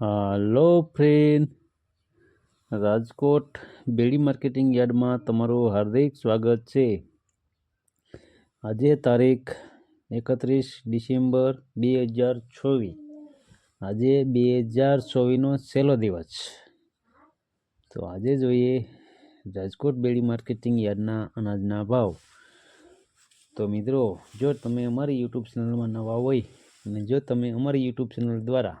Hello friend. Rajkot Bedi marketing યાર્ડમાં તમારું હાર્દિક સ્વાગત છે. આજે તારીખ એકત્રીસ ડિસેમ્બર બે હજાર ચોવીસ. આજે બે હજાર ચોવીસનો છેલ્લો દિવસ. તો આજે જોઈએ રાજકોટ બેડી માર્કેટિંગ યાર્ડના અનાજના ભાવ. તો મિત્રો, જો તમે અમારી યુટ્યુબ ચેનલમાં નવા હોય અને જો તમે અમારી યુટ્યુબ ચેનલ દ્વારા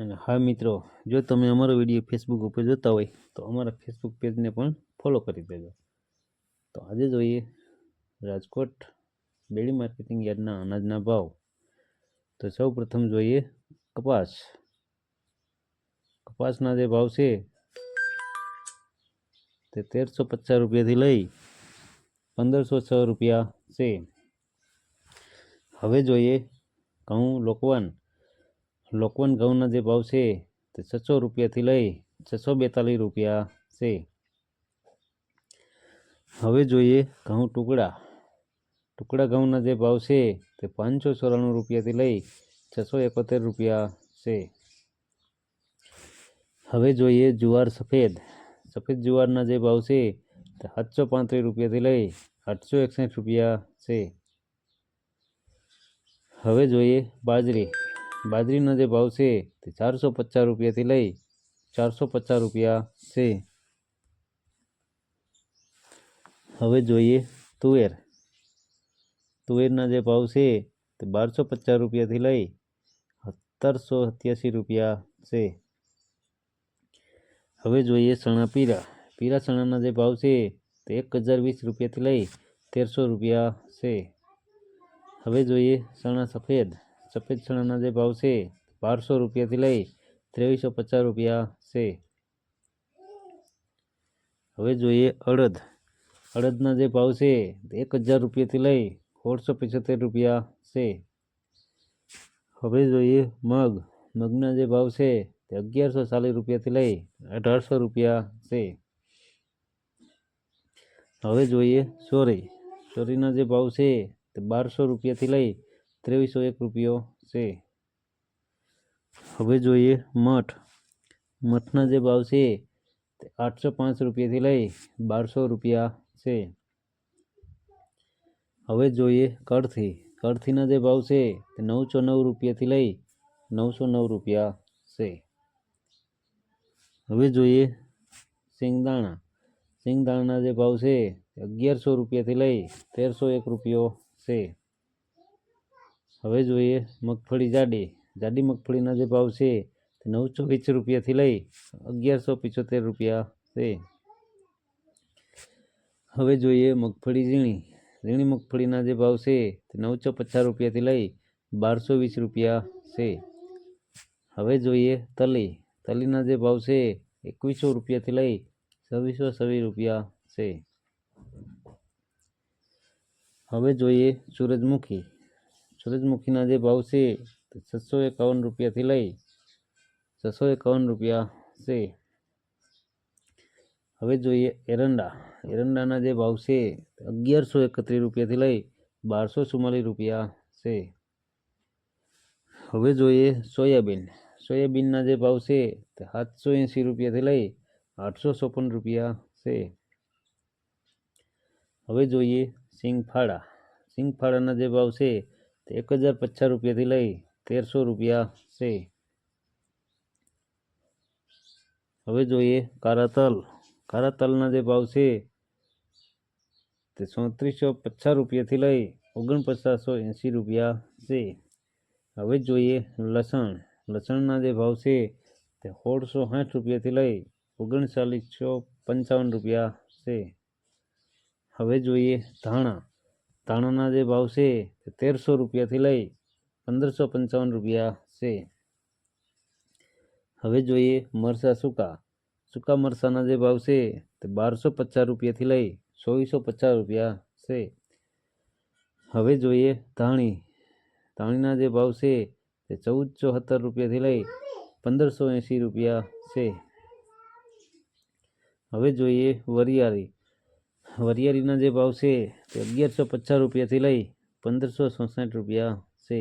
અને હા મિત્રો, જો તમે અમારો વીડિયો ફેસબુક ઉપર જોતા હોય, તો અમારા ફેસબુક પેજને પણ ફોલો કરી દેજો. તો આજે જોઈએ રાજકોટ બેડી માર્કેટિંગ યાર્ડના અનાજના ભાવ. તો સૌ પ્રથમ જોઈએ કપાસ. કપાસના જે ભાવ છે, તે તેરસો પચાસ રૂપિયાથી લઈ પંદરસો છ રૂપિયા છે. હવે જોઈએ ઘઉં લોકવન. લોકવન ઘઉંના જે ભાવ છે તે છસો રૂપિયાથી લઈ છસો બેતાલીસ રૂપિયા છે. હવે જોઈએ ઘઉં ટુકડા. ટુકડા ઘઉંના જે ભાવ છે તે પાંચસો ચોરાણું રૂપિયાથી લઈ છસો એકોતેર રૂપિયા છે. હવે જોઈએ જુવાર સફેદ. સફેદ જુવારના જે ભાવ છે તે સાતસો પાંત્રીસ રૂપિયાથી લઈ આઠસો એકસઠ રૂપિયા છે. હવે જોઈએ બાજરી. બાજરીના જે ભાવ છે તે ચારસો પચાસ રૂપિયાથી લઈ ચારસો પચાસ રૂપિયા છે. હવે જોઈએ તુવેર. તુવેરના જે ભાવ છે તે બારસો પચાસ રૂપિયાથી લઈ સત્તરસો સત્યાસી રૂપિયા છે. હવે જોઈએ ચણા પીરા. પીરા ચણાના જે ભાવ છે તે એક હજાર વીસ રૂપિયાથી લઈ તેરસો રૂપિયા છે. હવે જોઈએ ચણા સફેદ. સફેદ ચણાના જે ભાવ છે, બારસો રૂપિયાથી લઈ ત્રેવીસો પચાસ રૂપિયા છે. હવે જોઈએ અડદ. અડદના જે ભાવ છે, એક હજાર રૂપિયાથી લઈ સોળસો પંચોતેર રૂપિયા છે. હવે જોઈએ મગ. મગના જે ભાવ છે, તે અગિયારસો ચાલીસ રૂપિયાથી લઈ અઢારસો રૂપિયા છે. હવે જોઈએ સોરી. સોરીના જે ભાવ છે, તે બારસો રૂપિયાથી લઈ ત્રેવીસો એક રૂપિયો છે. હવે જોઈએ મઠ. મઠના જે ભાવ છે તે આઠસો પાંચ રૂપિયાથી લઈ બારસો રૂપિયા છે. હવે જોઈએ કળથી કળથીના જે ભાવ છે તે નવસો નવ રૂપિયાથી લઈ નવસો નવ રૂપિયા છે. હવે જોઈએ સિંગદાણા સિંગદાણાના જે ભાવ છે અગિયારસો રૂપિયાથી લઈ તેરસો એક રૂપિયો છે. હવે જોઈએ મગફળી જાડી. જાડી મગફળીના જે ભાવ છે, તે નવસો વીસ રૂપિયાથી લઈ અગિયારસો પિચોતેર રૂપિયા છે. હવે જોઈએ મગફળી ઝીણી. ઝીણી મગફળીના જે ભાવ છે, તે નવસો પચાસ રૂપિયાથી લઈ બારસો વીસ રૂપિયા છે. હવે જોઈએ તલી. તલીના જે ભાવ છે, એકવીસો રૂપિયાથી લઈ છવ્વીસો છવ્વીસ રૂપિયા છે. હવે જોઈએ સૂરજમુખી. સૂરજમુખીના જે ભાવ છે તે છસો એકાવન રૂપિયાથી લઈ છસો એકાવન રૂપિયા છે. હવે જોઈએ એરંડા. એરંડાના જે ભાવ છે અગિયારસો એકત્રીસ રૂપિયાથી લઈ બારસો ચુમ્માલીસ રૂપિયા છે. હવે જોઈએ સોયાબીન. સોયાબીનના જે ભાવ છે તે સાતસો એંસી રૂપિયાથી લઈ આઠસો ચોપન રૂપિયા છે. હવે જોઈએ સિંગફાળા. સિંગફાળાના જે ભાવ છે તે એક હજાર પચાસ રૂપિયાથી લઈ તેરસો રૂપિયા છે. હવે જોઈએ કારા તલ કારા તલના જે ભાવ છે તે ચોત્રીસો પચાસ રૂપિયાથી લઈ ઓગણપચાસો એંસી રૂપિયા છે. હવે જોઈએ લસણ. લસણના જે ભાવ છે તે સોળસો સાઠ રૂપિયાથી લઈ ઓગણચાલીસો પંચાવન રૂપિયા છે. હવે જોઈએ ધાણા. ધાણાના જે ભાવ છે તે તેરસો રૂપિયાથી લઈ પંદરસો પંચાવન રૂપિયા છે. હવે જોઈએ મરસા સૂકા. સૂકા મરસાના જે ભાવ છે તે બારસો પચાસ રૂપિયાથી લઈ ચોવીસો પચાસ રૂપિયા છે. હવે જોઈએ ધાણી. ધાણીના જે ભાવ છે તે ચૌદ ચોહત્તર રૂપિયાથી લઈ પંદરસો એંસી રૂપિયા છે. હવે જોઈએ વરિયાળી. વરિયાળીના જે ભાવ છે તે અગિયારસો પચાસ રૂપિયાથી લઈ પંદરસો ચોસઠ રૂપિયા છે.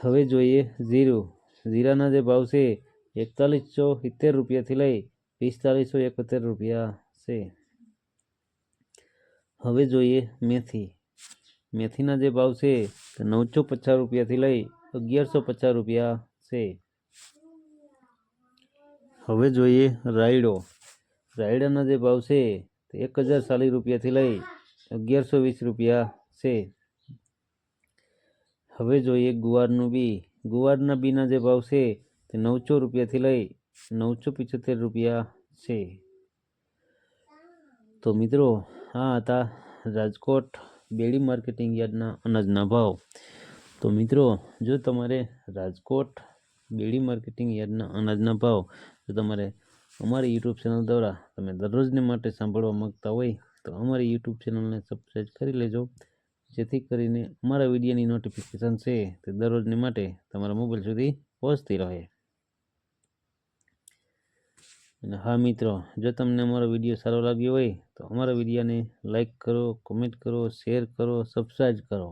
હવે જોઈએ જીરું જીરાના જે ભાવ છે એકતાલીસો સિત્તેર રૂપિયાથી લઈ પિસ્તાલીસો એકોતેર રૂપિયા છે. હવે જોઈએ મેથી. મેથીના જે ભાવ છે તે નવસો પચાસ રૂપિયાથી લઈ અગિયારસો પચાસ રૂપિયા છે. હવે જોઈએ રાયડો. રાયડાના જે ભાવ છે તે એક હજાર ચાલીસ રૂપિયાથી લઈ અગિયારસો વીસ રૂપિયા છે. હવે જોઈએ ગુવારનું બી. ગુવારના બીના જે ભાવ છે તે નવસો રૂપિયાથી લઈ નવસો પિચોતેર રૂપિયા છે. તો મિત્રો, આ હતા રાજકોટ બેડી માર્કેટિંગ યાર્ડના અનાજના ભાવ. તો મિત્રો, જો તમારે રાજકોટ બેડી માર્કેટિંગ યાર્ડના અનાજના ભાવ, જો તમારે અમારી યુટ્યુબ ચેનલ દ્વારા તમે દરરોજને માટે સાંભળવા માંગતા હોય તો અમારી યુટ્યુબ ચેનલને સબસ્ક્રાઈબ કરી લેજો, જેથી કરીને અમારા વિડીયોની નોટિફિકેશન છે તે દરરોજને માટે તમારા મોબાઈલ સુધી પહોંચતી રહે. અને હા મિત્રો, જો તમને અમારો વીડિયો સારો લાગ્યો હોય તો અમારા વિડીયોને લાઇક કરો કોમેન્ટ કરો શેર કરો સબસ્ક્રાઈબ કરો.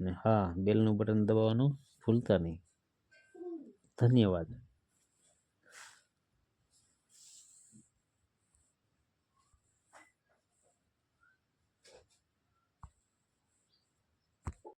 અને હા, બેલનું બટન દબાવવાનું ભૂલતા નહીં. ધન્યવાદ.